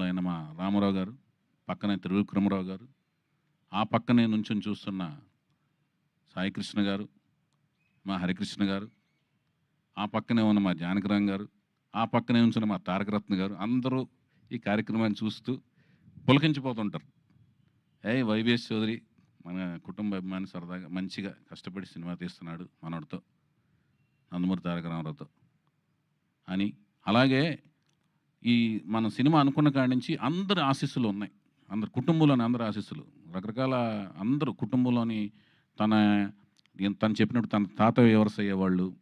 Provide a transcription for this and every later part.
ఆయన మా రామారావు గారు పక్కనే త్రివిక్రమరావు గారు ఆ పక్కనే నుంచొని చూస్తున్న సాయికృష్ణ గారు మా హరికృష్ణ గారు ఆ పక్కనే ఉన్న మా జానకిరామ్ గారు ఆ పక్కనే ఉంచిన మా తారకరత్న గారు అందరూ ఈ కార్యక్రమాన్ని చూస్తూ పులకించిపోతుంటారు. ఏ వైవిఎస్ చౌదరి మన కుటుంబ అభిమాని సరదాగా మంచిగా కష్టపడి సినిమా తీస్తున్నాడు మనోడితో నందమూరి తారక రామారావుతో అని. అలాగే ఈ మన సినిమా అనుకున్న కాడి నుంచి అందరి ఆశీస్సులు ఉన్నాయి. అందరు కుటుంబంలోని అందరి ఆశీస్సులు. రకరకాల అందరూ కుటుంబంలోని తన తను చెప్పినట్టు తన తాతయ్య వరుస అయ్యేవాళ్ళు.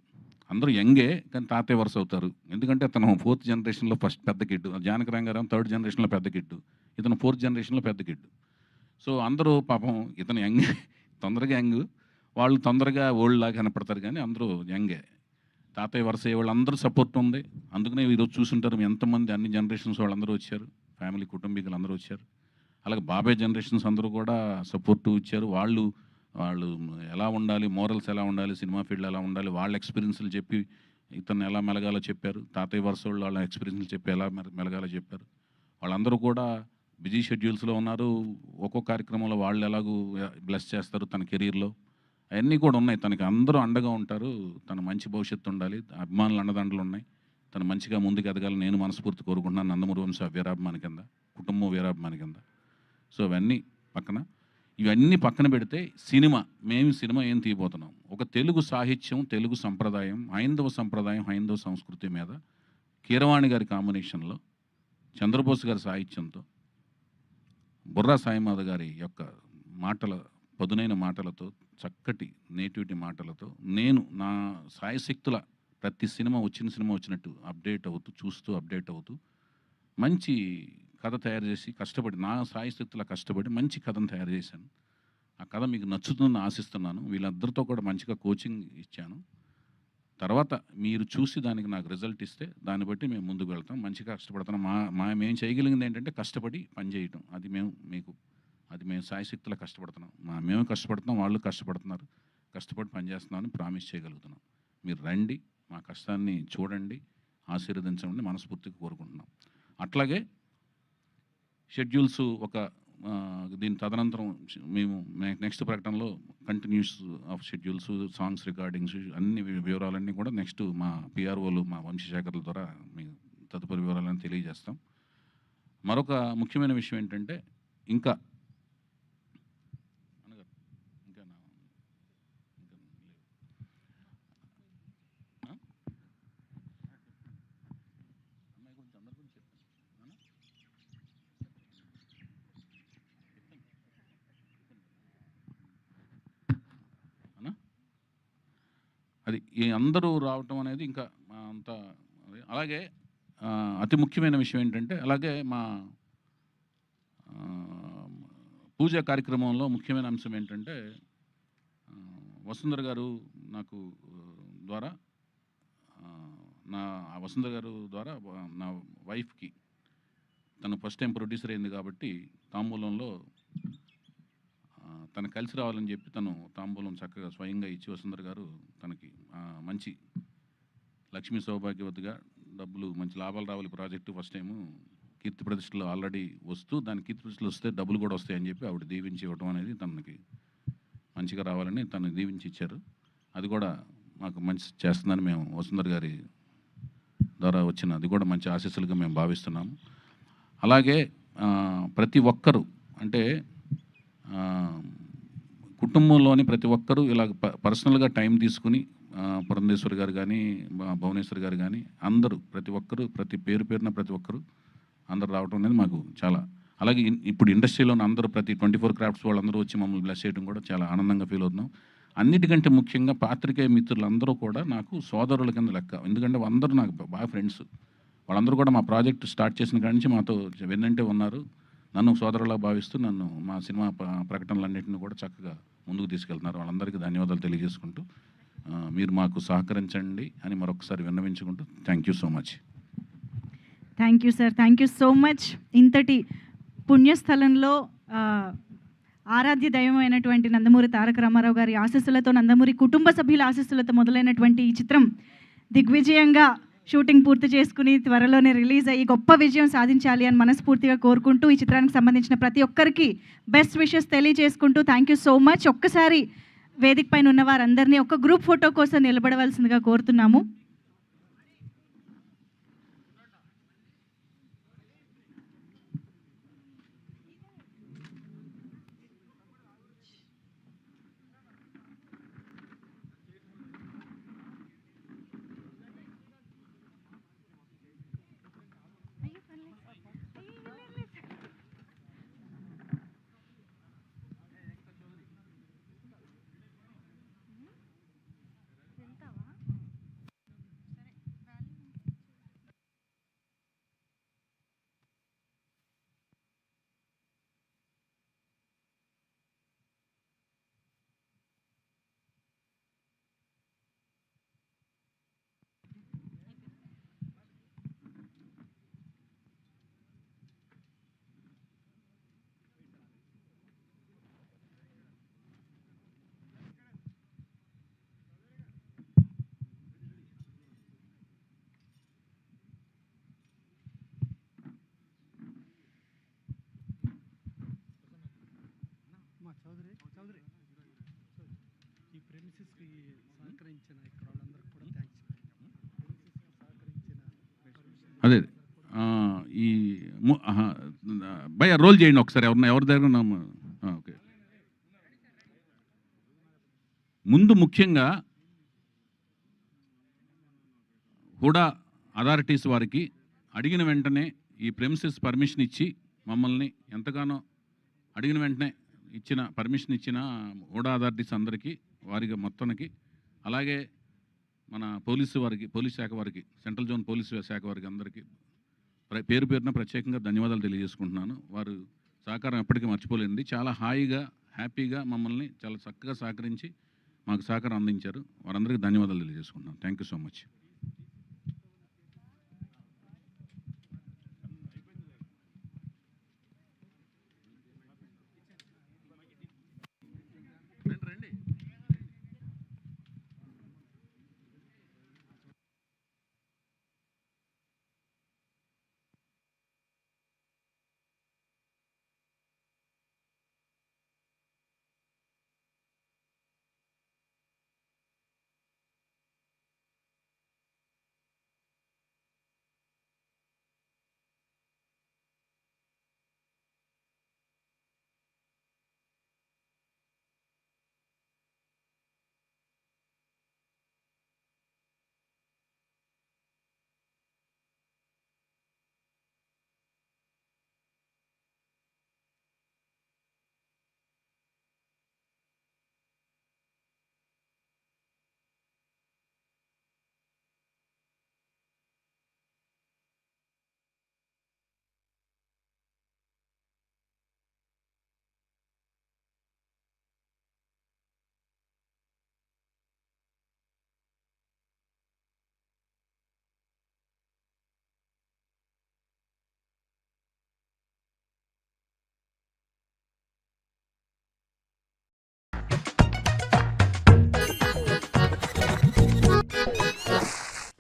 అందరూ యంగే కానీ తాతయ్య వరుస అవుతారు. ఎందుకంటే తను ఫోర్త్ జనరేషన్లో ఫస్ట్ పెద్ద కిడ్డు జానక రంగారావు థర్డ్ జనరేషన్లో పెద్ద కిడ్డు ఇతను ఫోర్త్ జనరేషన్లో పెద్ద కిడ్డు సో అందరూ పాపం ఇతను యంగ్ తొందరగా యంగ్. వాళ్ళు తొందరగా ఓల్డ్ లాగా కనపడతారు కానీ అందరూ యంగే. తాతయ్య వరుస వాళ్ళందరూ వాళ్ళు అందరూ సపోర్ట్ ఉంది. అందుకనే ఈరోజు చూసుంటారు ఎంతమంది అన్ని జనరేషన్స్ వాళ్ళందరూ వచ్చారు. ఫ్యామిలీ కుటుంబీకులు అందరూ వచ్చారు. అలాగే బాబాయ్ జనరేషన్స్ అందరూ కూడా సపోర్ట్ ఇచ్చారు. వాళ్ళు వాళ్ళు ఎలా ఉండాలి మోరల్స్ ఎలా ఉండాలి సినిమా ఫీల్డ్ ఎలా ఉండాలి వాళ్ళ ఎక్స్పీరియన్స్లు చెప్పి ఇతను ఎలా మెలగాలో చెప్పారు. తాతయ్య వరుస వాళ్ళు వాళ్ళ ఎక్స్పీరియన్స్లు చెప్పి ఎలా మెలగాలో చెప్పారు. వాళ్ళందరూ కూడా బిజీ షెడ్యూల్స్లో ఉన్నారు. ఒక్కో కార్యక్రమంలో వాళ్ళు ఎలాగూ బ్లెస్ చేస్తారు తన కెరీర్లో అవన్నీ కూడా ఉన్నాయి. తనకి అందరూ అండగా ఉంటారు. తన మంచి భవిష్యత్తు ఉండాలి. అభిమానులు అండదండలు ఉన్నాయి. తను మంచిగా ముందుకు ఎదగాలి నేను మనస్ఫూర్తి కోరుకుంటున్నాను. నందమూరి వంశ వీరాభిమాని కింద కుటుంబం వీరాభిమాని కింద. సో అవన్నీ పక్కన. ఇవన్నీ పక్కన పెడితే సినిమా మేము సినిమా ఏం తీయబోతున్నాం. ఒక తెలుగు సాహిత్యం తెలుగు సంప్రదాయం హైందవ సంప్రదాయం హైందవ సంస్కృతి మీద కీరవాణి గారి కాంబినేషన్లో చంద్రబోస్ గారి సాహిత్యంతో బుర్రా సాయిమాధ గారి యొక్క మాటల పదునైన మాటలతో చక్కటి నేటివిటీ మాటలతో నేను నా సాయశక్తుల ప్రతి సినిమా వచ్చిన సినిమా వచ్చినట్టు అప్డేట్ అవుతూ చూస్తూ అప్డేట్ అవుతూ మంచి కథ తయారు చేసి కష్టపడి నా సాయశక్తుల కష్టపడి మంచి కథను తయారు చేశాను. ఆ కథ మీకు నచ్చుతుందని ఆశిస్తున్నాను. వీళ్ళందరితో కూడా మంచిగా కోచింగ్ ఇచ్చాను. తర్వాత మీరు చూసి దానికి నాకు రిజల్ట్ ఇస్తే దాన్ని బట్టి మేము ముందుకు వెళ్తాం. మంచిగా కష్టపడతాం. మా మా మేము చేయగలిగింది ఏంటంటే కష్టపడి పని చేయటం. అది మేము మీకు అది మేము సాయశక్తిలో కష్టపడుతున్నాం. మా మేము కష్టపడుతున్నాం వాళ్ళు కష్టపడుతున్నారు. కష్టపడి పని చేస్తున్నామని ప్రామిస్ చేయగలుగుతున్నాం. మీరు రండి మా కష్టాన్ని చూడండి ఆశీర్వదించమని మనస్ఫూర్తిగా కోరుకుంటున్నాం. అట్లాగే షెడ్యూల్స్ ఒక దీని తదనంతరం మేము నెక్స్ట్ ప్రకటనలో continues of schedules songs recordings అన్ని వివరాలన్నీ కూడా నెక్స్ట్ మా పిఆర్ఓలు మా వంశశేఖర్ల ద్వారా మేము తదుపరి వివరాలను తెలియజేస్తాం. మరొక ముఖ్యమైన విషయం ఏంటంటే ఇంకా అది ఈ అందరూ రావటం అనేది ఇంకా మా అంత అలాగే అతి ముఖ్యమైన విషయం ఏంటంటే అలాగే మా పూజా కార్యక్రమంలో ముఖ్యమైన అంశం ఏంటంటే వసుంధర గారు నాకు ద్వారా నా వసుంధర గారు ద్వారా నా వైఫ్కి తను ఫస్ట్ టైం ప్రొడ్యూసర్ అయింది కాబట్టి తాంబూలంలో తను కలిసి రావాలని చెప్పి తను తాంబూలం చక్కగా స్వయంగా ఇచ్చి వసుంధర గారు తనకి మంచి లక్ష్మీ సౌభాగ్యవతిగా డబ్బులు మంచి లాభాలు రావాలి ప్రాజెక్టు ఫస్ట్ టైము. కీర్తి ప్రతిష్టలు ఆల్రెడీ వస్తూ దాని కీర్తి ప్రతిష్టలు వస్తే డబ్బులు కూడా వస్తాయని చెప్పి ఆవిడ దీవించి ఇవ్వడం అనేది తనకి మంచిగా రావాలని తను దీవించి ఇచ్చారు. అది కూడా మాకు మంచి చేస్తుందని మేము వసుంధర్ గారి ద్వారా వచ్చిన అది కూడా మంచి ఆశీస్సులుగా మేము భావిస్తున్నాము అలాగే ప్రతి ఒక్కరూ అంటే కుటుంబంలోని ప్రతి ఒక్కరూ ఇలా ప- పర్సనల్గా టైం తీసుకుని ఆ, పురంధేశ్వరి గారు కానీ భువనేశ్వర్ భువనేశ్వరి గారు కానీ అందరూ ప్రతి ఒక్కరూ ప్రతి పేరు పేరున ప్రతి ఒక్కరూ అందరూ రావడం అనేది మాకు చాలా అలాగే ఇప్పుడు ఇండస్ట్రీలో అందరూ ప్రతి ట్వంటీ ఫోర్ క్రాఫ్ట్స్ వాళ్ళందరూ వచ్చి మమ్మల్ని బ్లెస్ చేయడం కూడా చాలా ఆనందంగా ఫీల్ అవుతున్నాం. అన్నిటికంటే ముఖ్యంగా పాత్రికేయ మిత్రులందరూ కూడా నాకు సోదరుల కింద లెక్క. ఎందుకంటే అందరూ నాకు బాగా ఫ్రెండ్స్. వాళ్ళందరూ కూడా మా ప్రాజెక్ట్ స్టార్ట్ చేసిన కాడి నుంచి మాతో వెన్నంటే ఉన్నారు. నన్ను సోదరులా భావిస్తూ నన్ను మా సినిమా ప్రకటనలన్నింటినీ కూడా చక్కగా ముందుకు తీసుకెళ్తున్నారు. వాళ్ళందరికీ ధన్యవాదాలు తెలియజేసుకుంటూ మీరు మాకు సహకరించండి అని మరొకసారి విన్నవించుకుంటూ thank you so much. Thank you sir. Thank you so much. ఇంతటి పుణ్యస్థలంలో ఆరాధ్య దైవమైనటువంటి నందమూరి తారక రామారావు గారి ఆశీస్సులతో నందమూరి కుటుంబ సభ్యుల ఆశీస్సులతో మొదలైనటువంటి ఈ చిత్రం దిగ్విజయంగా షూటింగ్ పూర్తి చేసుకుని త్వరలోనే రిలీజ్ అయ్యి గొప్ప విజయం సాధించాలి అని మనస్ఫూర్తిగా కోరుకుంటూ ఈ చిత్రానికి సంబంధించిన ప్రతి ఒక్కరికి బెస్ట్ విషెస్ తెలియజేసుకుంటూ థ్యాంక్ యూ సో మచ్ ఒక్కసారి వేదిక పైన ఉన్న వారందరినీ ఒక గ్రూప్ ఫోటో కోసం నిలబడవలసిందిగా కోరుతున్నాము మా చౌదరి చౌదరి. ఈ ప్రెమిసెస్కి సహకరించిన ఇక్కడ వాళ్ళందరికీ కూడా థ్యాంక్స్ ప్రెమిసెస్కి సహకరించిన అదే ఈ భయ రోల్ చేయండి ఒకసారి ఎవరిన ఎవరి దగ్గర ఉన్నాము? ఓకే. ముందు ముఖ్యంగా హుడా అథారిటీస్ వారికి అడిగిన వెంటనే ఈ ప్రెమిసెస్ పర్మిషన్ ఇచ్చి మమ్మల్ని ఎంతగానో అడిగిన వెంటనే ఇచ్చిన పర్మిషన్ ఇచ్చిన ఓడా అథారిటీస్ అందరికీ వారికి మొత్తానికి. అలాగే మన పోలీసు వారికి పోలీస్ శాఖ వారికి సెంట్రల్ జోన్ పోలీసు శాఖ వారికి అందరికీ పేరు పేరున ప్రత్యేకంగా ధన్యవాదాలు తెలియజేసుకుంటున్నాను. వారు సహకారం ఎప్పటికీ మర్చిపోలేండి చాలా హాయిగా హ్యాపీగా మమ్మల్ని చాలా చక్కగా సహకరించి మాకు సహకారం అందించారు. వారందరికీ ధన్యవాదాలు తెలియజేసుకుంటున్నాను. Thank you so much.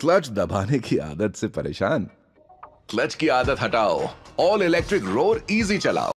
Clutch दबाने की आदत से परेशान। क्लच की आदत हटाओ। ऑल इलेक्ट्रिक रोर इजी चलाओ।